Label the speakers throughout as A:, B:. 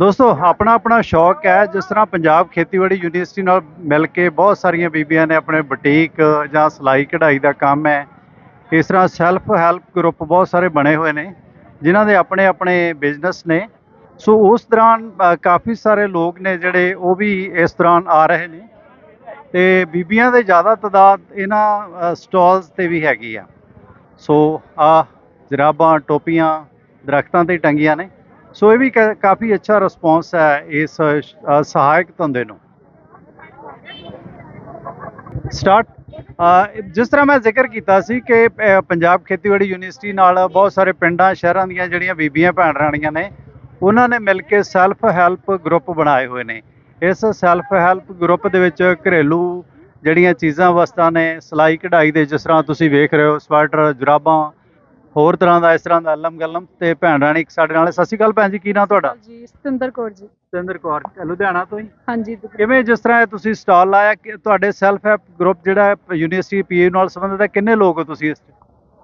A: ਦੋਸਤੋ, ਆਪਣਾ ਆਪਣਾ ਸ਼ੌਕ ਹੈ, ਜਿਸ ਤਰ੍ਹਾਂ ਪੰਜਾਬ ਖੇਤੀਬਾੜੀ ਯੂਨੀਵਰਸਿਟੀ ਨਾਲ ਮਿਲ ਕੇ ਬਹੁਤ ਸਾਰੀਆਂ ਬੀਬੀਆਂ ਨੇ ਆਪਣੇ ਬੁਟੀਕ ਜਾਂ ਸਿਲਾਈ ਕਢਾਈ ਦਾ ਕੰਮ ਹੈ। ਇਸ ਤਰ੍ਹਾਂ ਸੈਲਫ ਹੈਲਪ ਗਰੁੱਪ ਬਹੁਤ ਸਾਰੇ ਬਣੇ ਹੋਏ ਨੇ, ਜਿਨ੍ਹਾਂ ਦੇ ਆਪਣੇ ਆਪਣੇ ਬਿਜ਼ਨਸ ਨੇ। ਸੋ ਉਸ ਦੌਰਾਨ ਕਾਫੀ ਸਾਰੇ ਲੋਕ ਨੇ ਜਿਹੜੇ ਉਹ ਵੀ ਇਸ ਦੌਰਾਨ ਆ ਰਹੇ ਨੇ। ਤੇ ਬੀਬੀਆਂ ਦੇ ਜ਼ਿਆਦਾ ਤਾਦਾਦ ਇਹਨਾਂ ਸਟਾਲਸ ਤੇ ਵੀ ਹੈਗੀ ਆ। ਸੋ ਆ ਜਰਾਬਾਂ, ਟੋਪੀਆਂ, ਦਰਖਤਾਂ ਤੇ ਟੰਗੀਆਂ ਨੇ। ਸੋ ਇਹ ਵੀ ਕਾਫੀ ਅੱਛਾ ਰਿਸਪੌਂਸ ਹੈ ਇਸ ਸਹਾਇਕ ਧੰਦੇ ਨੂੰ। ਸਟਾਰਟ ਜਿਸ ਤਰ੍ਹਾਂ ਮੈਂ ਜ਼ਿਕਰ ਕੀਤਾ ਸੀ ਕਿ ਪੰਜਾਬ ਖੇਤੀਬਾੜੀ ਯੂਨੀਵਰਸਿਟੀ ਨਾਲ ਬਹੁਤ ਸਾਰੇ ਪਿੰਡਾਂ, ਸ਼ਹਿਰਾਂ ਦੀਆਂ ਜਿਹੜੀਆਂ ਬੀਬੀਆਂ, ਭੈਣ ਰਾਣੀਆਂ ਨੇ, ਉਹਨਾਂ ਨੇ ਮਿਲ ਕੇ ਸੈਲਫ ਹੈਲਪ ਗਰੁੱਪ ਬਣਾਏ ਹੋਏ ਨੇ। ਇਸ ਸੈਲਫ ਹੈਲਪ ਗਰੁੱਪ ਦੇ ਵਿੱਚ ਘਰੇਲੂ ਜਿਹੜੀਆਂ ਚੀਜ਼ਾਂ, ਵਸਤਾਂ ਨੇ, ਸਿਲਾਈ ਕਢਾਈ ਦੇ, ਜਿਸ ਤਰ੍ਹਾਂ ਤੁਸੀਂ ਵੇਖ ਰਹੇ ਹੋ, ਸਵੈਟਰ, ਜੁਰਾਬਾਂ ਹੋਰ ਤਰ੍ਹਾਂ ਦਾ ਇਸ ਤਰ੍ਹਾਂ ਦਾ ਅਲਮ ਗਲਮ ਤੇ ਭੈਣ ਰਾਣੀ ਸਾਡੇ ਨਾਲ ਹੈ। ਸਤਿ ਸ਼੍ਰੀ ਅਕਾਲ ਭੈਣ ਜੀ ਕੀ ਨਾਂ ਤੁਹਾਡਾ?
B: ਜੀ ਸਤਿੰਦਰ ਕੌਰ ਜੀ।
A: ਸਤਿੰਦਰ ਕੌਰ ਲੁਧਿਆਣਾ ਤੋਂ ਹੀ?
B: ਹਾਂਜੀ
A: ਕਿਵੇਂ ਜਿਸ ਤਰ੍ਹਾਂ ਇਹ ਤੁਸੀਂ ਸਟਾਲ ਲਾਇਆ ਕਿ ਤੁਹਾਡੇ ਸੈਲਫ ਹੈਲਪ ਗਰੁੱਪ ਜਿਹੜਾ ਹੈ ਯੂਨੀਵਰਸਿਟੀ ਪੀਯੂ ਨਾਲ ਸੰਬੰਧਿਤ ਹੈ ਕਿੰਨੇ ਲੋਕ ਹੋ ਤੁਸੀਂ ਇਸ 'ਚ?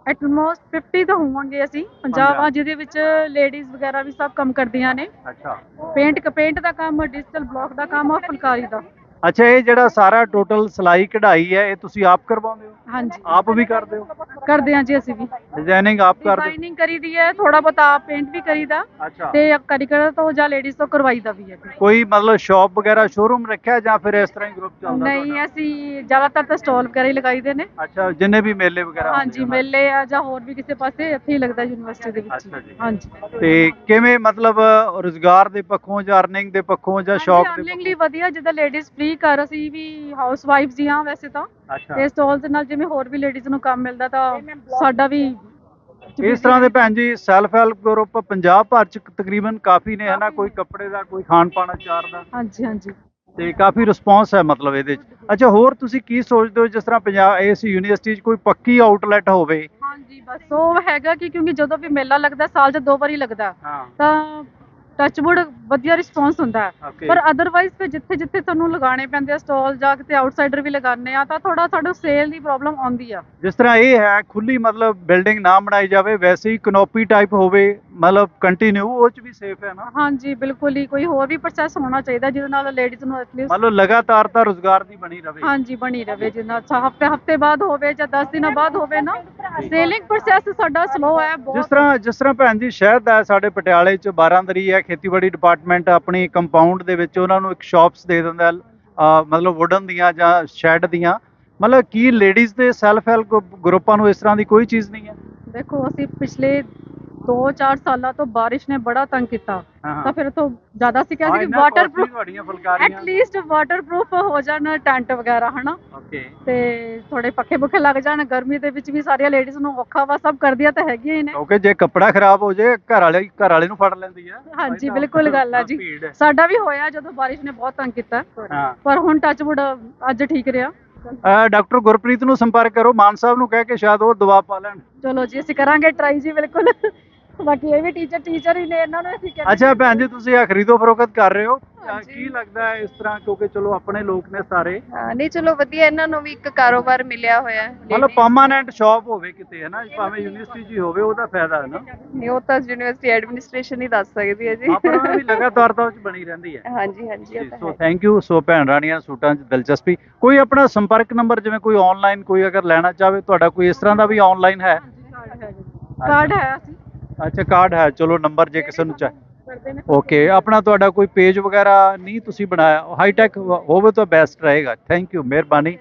B: ਐਟਮੋਸਟ 50 ਤਾਂ ਹੋਵਾਂਗੇ ਅਸੀਂ ਪੰਜਾਬ
A: ਪੰਜਾਹ।
B: ਆ ਜਿਹਦੇ ਵਿੱਚ ਲੇਡੀਜ਼ ਵਗੈਰਾ ਵੀ ਸਭ ਕੰਮ ਕਰਦੀਆਂ ਨੇ।
A: ਅੱਛਾ।
B: ਪੇਂਟ ਪੇਂਟ ਦਾ ਕੰਮ ਡਿਜੀਟਲ ਬਲੌਕ ਦਾ ਕੰਮ ਔਰ ਫੁਲਕਾਰੀ ਦਾ।
A: ਅੱਛਾ ਇਹ ਜਿਹੜਾ ਸਾਰਾ ਟੋਟਲ ਸਿਲਾਈ ਕਢਾਈ ਹੈ ਇਹ ਤੁਸੀਂ ਆਪ ਕਰਵਾਉਂਦੇ ਹੋ?
B: ਹਾਂਜੀ।
A: ਆਪ ਵੀ ਕਰਦੇ ਹੋ?
B: ਕਰਦੇ ਹਾਂ ਜੀ ਅਸੀਂ ਵੀ।
A: ਡਿਜ਼ਾਈਨਿੰਗ ਆਪ ਕਰਦੇ
B: ਡਿਜ਼ਾਈਨਿੰਗ ਕਰੀਦੀ ਹੈ ਥੋੜਾ ਬਹੁਤ ਆਪ ਪੇਂਟ ਵੀ ਕਰੀਦਾ
A: ਹੋ ਅੱਛਾ।
B: ਤੇ ਕਾਰੀਗਰ ਤੋਂ ਜਾਂ ਲੇਡੀਜ਼ ਤੋਂ ਕਰਵਾਈਦਾ ਵੀ ਹੈ।
A: ਕੋਈ ਮਤਲਬ ਸ਼ਾਪ ਵਗੈਰਾ ਸ਼ੋਰੂਮ ਰੱਖਿਆ ਜਾਂ ਫਿਰ ਇਸ ਤਰ੍ਹਾਂ ਹੀ ਗਰੁੱਪ ਚੱਲਦਾ
B: ਨਹੀਂ ਅਸੀਂ ਜ਼ਿਆਦਾਤਰ ਤਾਂ ਸਟਾਲ ਵਗੈਰਾ ਹੀ ਲਗਾਈਦੇ ਨੇ?
A: ਅੱਛਾ ਜਿੰਨੇ ਵੀ ਮੇਲੇ ਵਗੈਰਾ
B: ਹਾਂਜੀ। ਮੇਲੇ ਆ ਜਾਂ ਹੋਰ ਵੀ ਕਿਸੇ ਪਾਸੇ ਇੱਥੇ ਹੀ ਲੱਗਦਾ ਯੂਨੀਵਰਸਿਟੀ ਦੇ ਵਿੱਚ। ਹੀ। ਹਾਂਜੀ।
A: ਤੇ ਕਿਵੇਂ ਮਤਲਬ ਰੋਜ਼ਗਾਰ ਦੇ ਪੱਖੋਂ ਜਾਂ ਅਰਨਿੰਗ ਦੇ ਪੱਖੋਂ ਜਾਂ ਸ਼ੌਕ ਦੇ
B: ਅਰਨਿੰਗ ਲਈ ਵਧੀਆ ਜਿੱਦਾਂ ਲੇਡੀਜ਼ ਫ੍ਰੀ ਕਰ ਅਸੀਂ ਵੀ ਹਾਊਸ ਵਾਈਫਸ ਹੀ ਹਾਂ ਵੈਸੇ ਤਾਂ।
A: ਅੱਛਾ।
B: ਤੇ ਸਟਾਲਸ ਦੇ ਨਾਲ ਜਿਵੇਂ ਹੋਰ ਵੀ ਲੇਡੀਜ਼ ਨੂੰ ਕੰਮ ਮਿਲਦਾ ਤਾਂ ਸਾਡਾ ਵੀ
A: ਇਸ ਤਰ੍ਹਾਂ ਦੇ ਭੈਣ ਜੀ ਸੈਲਫ ਹੈਲਪ ਗਰੁੱਪ ਪੰਜਾਬ ਭਰ ਚ ਤਕਰੀਬਨ ਕਾਫੀ ਨੇ ਹਨਾ? ਕੋਈ ਕੱਪੜੇ ਦਾ ਕੋਈ ਖਾਣ ਪਾਣ ਅਚਾਰ ਦਾ।
B: ਹਾਂਜੀ ਹਾਂਜੀ।
A: ਤੇ ਕਾਫੀ ਰਿਸਪੌਂਸ ਹੈ ਮਤਲਬ ਇਹਦੇ ਚ। ਅੱਛਾ ਹੋਰ ਤੁਸੀਂ ਕੀ ਸੋਚਦੇ ਹੋ ਜਿਸ ਤਰ੍ਹਾਂ ਪੰਜਾਬ ਇਸ ਯੂਨੀਵਰਸਿਟੀ 'ਚ ਕੋਈ ਪੱਕੀ ਆਊਟਲੈਟ ਹੋਵੇ?
B: ਹਾਂਜੀ ਬਸ ਉਹ ਹੈਗਾ ਕਿ ਕਿਉਂਕਿ ਜਦੋਂ ਵੀ ਮੇਲਾ ਲੱਗਦਾ ਸਾਲ 'ਚ ਦੋ ਵਾਰੀ ਲੱਗਦਾ।
A: ਹਾਂ।
B: ਤਾਂ ਟੱਚਵੁੱਡ ਵਧੀਆ ਰਿਸਪੌਂਸ ਹੁੰਦਾ ਪਰ ਅਦਰਵਾਈਜ਼ ਫਿਰ ਜਿੱਥੇ ਜਿੱਥੇ ਤੁਹਾਨੂੰ ਲਗਾਉਣੇ ਪੈਂਦੇ ਆ ਸਟਾਲ ਜਾਂ ਕਿਤੇ ਆਊਟਸਾਈਡਰ ਵੀ ਲਗਾਉਂਦੇ ਆ ਤਾਂ ਥੋੜਾ ਸਾਨੂੰ ਸੇਲ ਦੀ ਪ੍ਰੋਬਲਮ ਆਉਂਦੀ ਆ।
A: ਜਿਸ ਤਰ੍ਹਾਂ ਇਹ ਹੈ ਖੁੱਲੀ ਮਤਲਬ ਬਿਲਡਿੰਗ ਨਾ ਬਣਾਈ ਜਾਵੇ ਵੈਸੇ ਹੀ ਕਨੋਪੀ ਟਾਈਪ ਹੋਵੇ ਮਤਲਬ ਕੰਟੀਨਿਊ ਉਹ ਚ ਵੀ ਸੇਫ ਹੈ ਨਾ?
B: ਹਾਂਜੀ ਬਿਲਕੁਲ ਹੀ ਕੋਈ ਹੋਰ ਵੀ ਪ੍ਰੋਸੈਸ ਹੋਣਾ ਚਾਹੀਦਾ ਜਿਹਦੇ ਨਾਲ ਲੇਡੀਜ਼ ਨੂੰ ਐਟਲੀਸਟ
A: ਮਤਲਬ ਲਗਾਤਾਰ ਤਾਂ ਰੋਜ਼ਗਾਰ ਦੀ ਬਣੀ ਰਵੇ।
B: ਹਾਂਜੀ ਬਣੀ ਰਵੇ ਜਿੰਨਾ ਅੱਛਾ ਹਫ਼ਤੇ ਹਫ਼ਤੇ ਬਾਅਦ ਹੋਵੇ ਜਾਂ 10 ਦਿਨਾਂ ਬਾਅਦ ਹੋਵੇ ਨਾ ਸੇਲਿੰਗ ਪ੍ਰੋਸੈਸ ਸਾਡਾ ਸਲੋ ਹੈ
A: ਜਿਸ ਤਰ੍ਹਾਂ ਜਿਸ ਤਰ੍ਹਾਂ ਭੈਣ ਜੀ ਸ਼ਹਿਦ ਹੈ ਸਾਡੇ ਪਟਿਆਲੇ ਚ 12 ਹੈ ਖੇਤੀਬਾੜੀ ਡਿਪਾਰਟਮੈਂਟ ਆਪਣੀ ਕੰਪਾਊਂਡ ਦੇ ਵਿੱਚ ਉਹਨਾਂ ਨੂੰ ਇੱਕ ਸ਼ਾਪਸ ਦੇ ਦਿੰਦਾ ਮਤਲਬ ਵੁਡਨ ਦੀਆਂ ਜਾਂ ਸ਼ੈਡ ਦੀਆਂ। ਮਤਲਬ ਕੀ ਲੇਡੀਜ਼ ਦੇ ਸੈਲਫ ਹੈਲਪ ਗਰੁੱਪਾਂ ਨੂੰ ਇਸ ਤਰ੍ਹਾਂ ਦੀ ਕੋਈ ਚੀਜ਼ ਨਹੀਂ ਹੈ?
B: ਦੇਖੋ, ਅਸੀਂ ਪਿਛਲੇ 2-4 ਸਾਲਾਂ ਤੋਂ ਬਾਰਿਸ਼ ਨੇ ਬੜਾ ਤੰਗ ਕੀਤਾ। ਤਾਂ ਫਿਰ ਤੋਂ ਜ਼ਿਆਦਾ ਸੀ ਕਿਹਾ ਸੀ ਕਿ ਵਾਟਰਪ੍ਰੂਫ ਐਟਲੀਸਟ ਵਾਟਰਪ੍ਰੂਫ ਹੋ ਜਾਣ ਟੈਂਟ ਵਗੈਰਾ ਹਨਾ?
A: ਓਕੇ
B: ਤੇ ਥੋੜੇ ਪੱਖੇ ਪੁੱਖੇ ਲੱਗ ਜਾਣ ਗਰਮੀ ਦੇ ਵਿੱਚ ਵੀ ਸਾਰੀਆਂ ਲੇਡੀਜ਼ ਨੂੰ ਔਖਾ ਵਾ ਸਭ ਕਰਦੀਆਂ ਤਾਂ ਹੈਗੀਆਂ ਹੀ ਨੇ।
A: ਕਿਉਂਕਿ ਜੇ ਕੱਪੜਾ ਖਰਾਬ ਹੋ ਜੇ ਘਰ ਵਾਲੇ ਘਰ ਵਾਲੇ ਨੂੰ ਫੜ ਲੈਂਦੀ ਹੈ
B: ਹਾਂਜੀ ਬਿਲਕੁਲ ਗੱਲ ਆ ਜੀ। ਸਾਡਾ ਵੀ ਹੋਇਆ ਜਦੋਂ ਬਾਰਿਸ਼ ਨੇ ਬਹੁਤ ਤੰਗ ਕੀਤਾ। ਪਰ ਹੁਣ ਟੱਚਵੁੱਡ ਅੱਜ ਠੀਕ ਰਿਹਾ।
A: ਡਾਕਟਰ ਗੁਰਪ੍ਰੀਤ ਨੂੰ ਸੰਪਰਕ ਕਰੋ। ਮਾਨ ਸਾਹਿਬ ਨੂੰ ਕਹਿ ਕੇ ਸ਼ਾਇਦ ਉਹ ਦਵਾ ਪਾ ਲੈਣ।
B: ਚਲੋ ਜੀ ਅਸੀਂ ਕਰਾਂਗੇ ਟਰਾਈ ਜੀ ਬਿਲਕੁਲ। ਬਾਕੀ ਇਹ ਵੀ ਟੀਚਰ ਟੀਚਰ ਹੀ ਨੇ ਇਹਨਾਂ ਨੂੰ ਅਸੀਂ ਕਹਿੰਦੇ
A: ਅੱਛਾ ਭੈਣ ਜੀ ਤੁਸੀਂ ਆ ਖਰੀਦੋ ਫਰੋਖਤ ਕਰ ਰਹੇ ਹੋ?
B: ਹਾਂਜੀ।
A: ਕੀ ਲੱਗਦਾ ਹੈ ਇਸ ਤਰ੍ਹਾਂ ਕਿਉਂਕਿ ਚਲੋ ਆਪਣੇ ਲੋਕ ਨੇ ਸਾਰੇ।
C: ਹਾਂ ਨਹੀਂ ਚਲੋ ਵਧੀਆ ਇਹਨਾਂ ਨੂੰ ਵੀ ਇੱਕ ਕਾਰੋਬਾਰ ਮਿਲਿਆ ਹੋਇਆ ਹੈ।
A: ਮਤਲਬ ਪਰਮਾਨੈਂਟ ਸ਼ਾਪ ਹੋਵੇ ਕਿਤੇ ਹੈ ਨਾ ਭਾਵੇਂ ਯੂਨੀਵਰਸਿਟੀ ਹੀ ਹੋਵੇ ਉਹਦਾ ਫਾਇਦਾ ਹੈ ਨਾ।
C: ਨਹੀਂ ਉਹ ਤਾਂ ਯੂਨੀਵਰਸਿਟੀ ਐਡਮਿਨਿਸਟ੍ਰੇਸ਼ਨ ਹੀ ਦੱਸ ਸਕਦੀ ਹੈ ਜੀ।
A: ਆਪਣਾ ਵੀ ਲਗਾਤਾਰਤਾ ਵਿੱਚ ਬਣੀ ਰਹਿੰਦੀ ਹੈ।
C: ਹਾਂਜੀ ਹਾਂਜੀ ਉਹ ਤਾਂ
A: ਸੋ
C: ਹੈ।
A: ਥੈਂਕ ਯੂ ਸੋ ਭੈਣ ਰਾਣੀਆਂ ਸੂਟਾਂ 'ਚ ਦਿਲਚਸਪੀ। ਕੋਈ ਆਪਣਾ ਸੰਪਰਕ ਨੰਬਰ ਜਿਵੇਂ ਕੋਈ ਆਨਲਾਈਨ ਕੋਈ ਅਗਰ ਲੈਣਾ ਚਾਹਵੇ ਤੁਹਾਡਾ ਕੋਈ ਇਸ ਤਰ੍ਹਾਂ ਦਾ ਵੀ ਆਨਲਾਈਨ ਹੈ?
B: ਕਾਰਡ ਹੈ ਅਸੀਂ
A: ਅੱਛਾ ਕਾਰਡ ਹੈ ਚਲੋ ਨੰਬਰ ਜੇ ਕਿਸੇ ਨੂੰ ਚਾਹੇ
B: ਕਰਦੇ ਨੇ?
A: ਓਕੇ ਆਪਣਾ ਤੁਹਾਡਾ ਕੋਈ ਪੇਜ ਵਗੈਰਾ ਨਹੀਂ ਤੁਸੀਂ ਬਣਾਇਆ ਹਾਈਟੈਕ ਹੋਵੇ ਤਾਂ ਬੈਸਟ ਰਹੇਗਾ। ਥੈਂਕ ਯੂ ਮਿਹਰਬਾਨੀ।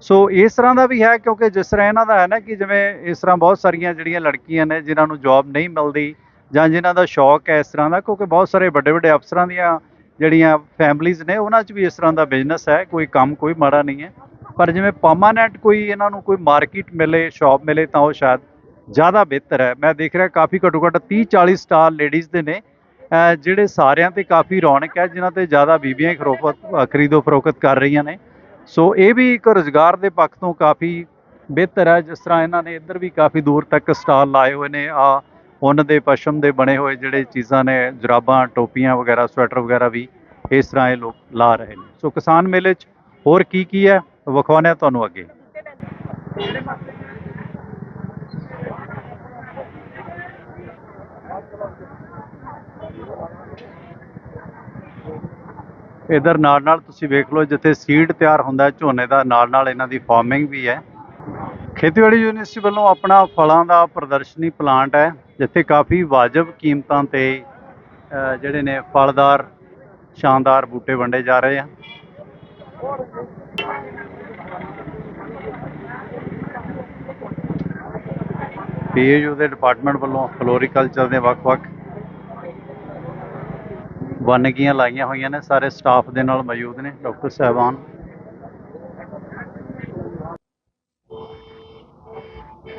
A: ਸੋ ਇਸ ਤਰ੍ਹਾਂ ਦਾ ਵੀ ਹੈ ਕਿਉਂਕਿ ਜਿਸ ਤਰ੍ਹਾਂ ਇਹਨਾਂ ਦਾ ਹੈ ਨਾ ਕਿ ਜਿਵੇਂ ਇਸ ਤਰ੍ਹਾਂ ਬਹੁਤ ਸਾਰੀਆਂ ਜਿਹੜੀਆਂ ਲੜਕੀਆਂ ਨੇ ਜਿਨ੍ਹਾਂ ਨੂੰ ਜੌਬ ਨਹੀਂ ਮਿਲਦੀ ਜਾਂ ਜਿਨ੍ਹਾਂ ਦਾ ਸ਼ੌਕ ਹੈ ਇਸ ਤਰ੍ਹਾਂ ਦਾ ਕਿਉਂਕਿ ਬਹੁਤ ਸਾਰੇ ਵੱਡੇ ਵੱਡੇ ਅਫਸਰਾਂ ਦੀਆਂ ਜਿਹੜੀਆਂ ਫੈਮਲੀਆਂ ਨੇ ਉਹਨਾਂ 'ਚ ਵੀ ਇਸ ਤਰ੍ਹਾਂ ਦਾ ਬਿਜ਼ਨਸ ਹੈ ਕੋਈ ਕੰਮ ਕੋਈ ਮਾੜਾ ਨਹੀਂ ਹੈ। ਪਰ ਜਿਵੇਂ ਪਰਮਾਨੈਂਟ ਕੋਈ ਇਹਨਾਂ ਨੂੰ ਕੋਈ ਮਾਰਕੀਟ ਮਿਲੇ ਸ਼ਾਪ ਮਿਲੇ ਤਾਂ ਉਹ ਸ਼ਾਇਦ ਜ਼ਿਆਦਾ ਬਿਹਤਰ ਹੈ। ਮੈਂ ਦੇਖ ਰਿਹਾ ਕਾਫੀ ਘੱਟੋ ਘੱਟ 30 40 ਸਟਾਲ ਲੇਡੀਜ਼ ਦੇ ਨੇ। ਜਿਹੜੇ ਸਾਰਿਆਂ ਤੇ ਕਾਫੀ ਰੌਣਕ ਹੈ, ਜਿਨ੍ਹਾਂ ਤੇ ਜ਼ਿਆਦਾ ਬੀਬੀਆਂ ਹੀ ਖਰੋਫਤ ਖਰੀਦੋ ਫਰੋਖਤ ਕਰ ਰਹੀਆਂ ਨੇ। ਸੋ ਇਹ ਵੀ ਇੱਕ ਰੋਜ਼ਗਾਰ ਦੇ ਪੱਖ ਤੋਂ ਕਾਫੀ ਬਿਹਤਰ ਹੈ। ਜਿਸ ਤਰ੍ਹਾਂ ਇਹਨਾਂ ਨੇ ਇੱਧਰ ਵੀ ਕਾਫੀ ਦੂਰ ਤੱਕ ਸਟਾਲ ਲਾਏ ਹੋਏ ਨੇ। ਆ ਉੱਨ ਦੇ ਪਸ਼ਮ ਦੇ ਬਣੇ ਹੋਏ ਜਿਹੜੇ ਚੀਜ਼ਾਂ ਨੇ, ਜੁਰਾਬਾਂ, ਟੋਪੀਆਂ ਵਗੈਰਾ, ਸਵੈਟਰ ਵਗੈਰਾ ਵੀ ਇਸ ਤਰ੍ਹਾਂ ਇਹ ਲੋਕ ਲਾ ਰਹੇ ਨੇ। ਸੋ ਕਿਸਾਨ ਮੇਲੇ 'ਚ ਹੋਰ ਕੀ ਕੀ ਹੈ, ਵਿਖਾਉਂਦੇ ਹਾਂ ਤੁਹਾਨੂੰ ਅੱਗੇ। ਇਧਰ ਨਾਲ ਨਾਲ ਤੁਸੀਂ ਵੇਖ ਲਓ ਜਿੱਥੇ ਸੀਡ ਤਿਆਰ ਹੁੰਦਾ ਝੋਨੇ ਦਾ, ਨਾਲ ਨਾਲ ਇਹਨਾਂ ਦੀ ਫਾਰਮਿੰਗ ਵੀ ਹੈ। ਖੇਤੀਬਾੜੀ ਯੂਨੀਵਰਸਿਟੀ ਵੱਲੋਂ ਆਪਣਾ ਫਲਾਂ ਦਾ ਪ੍ਰਦਰਸ਼ਨੀ ਪਲਾਂਟ ਹੈ, ਜਿੱਥੇ ਕਾਫੀ ਵਾਜਬ ਕੀਮਤਾਂ ਤੇ ਜਿਹੜੇ ਨੇ ਫਲਦਾਰ, ਸ਼ਾਨਦਾਰ ਬੂਟੇ ਵੰਡੇ ਜਾ ਰਹੇ ਆ। ਪੀਏਯੂ ਦੇ ਡਿਪਾਰਟਮੈਂਟ ਵੱਲੋਂ ਫਲੋਰੀਕਲਚਰ ਦੇ ਵੱਖ-ਵੱਖ ਵੰਨਗੀਆਂ ਲਾਈਆਂ ਹੋਈਆਂ ਨੇ, ਸਾਰੇ ਸਟਾਫ ਦੇ ਨਾਲ ਮੌਜੂਦ ਨੇ, ਡਾਕਟਰ ਸਾਹਿਬਾਨ।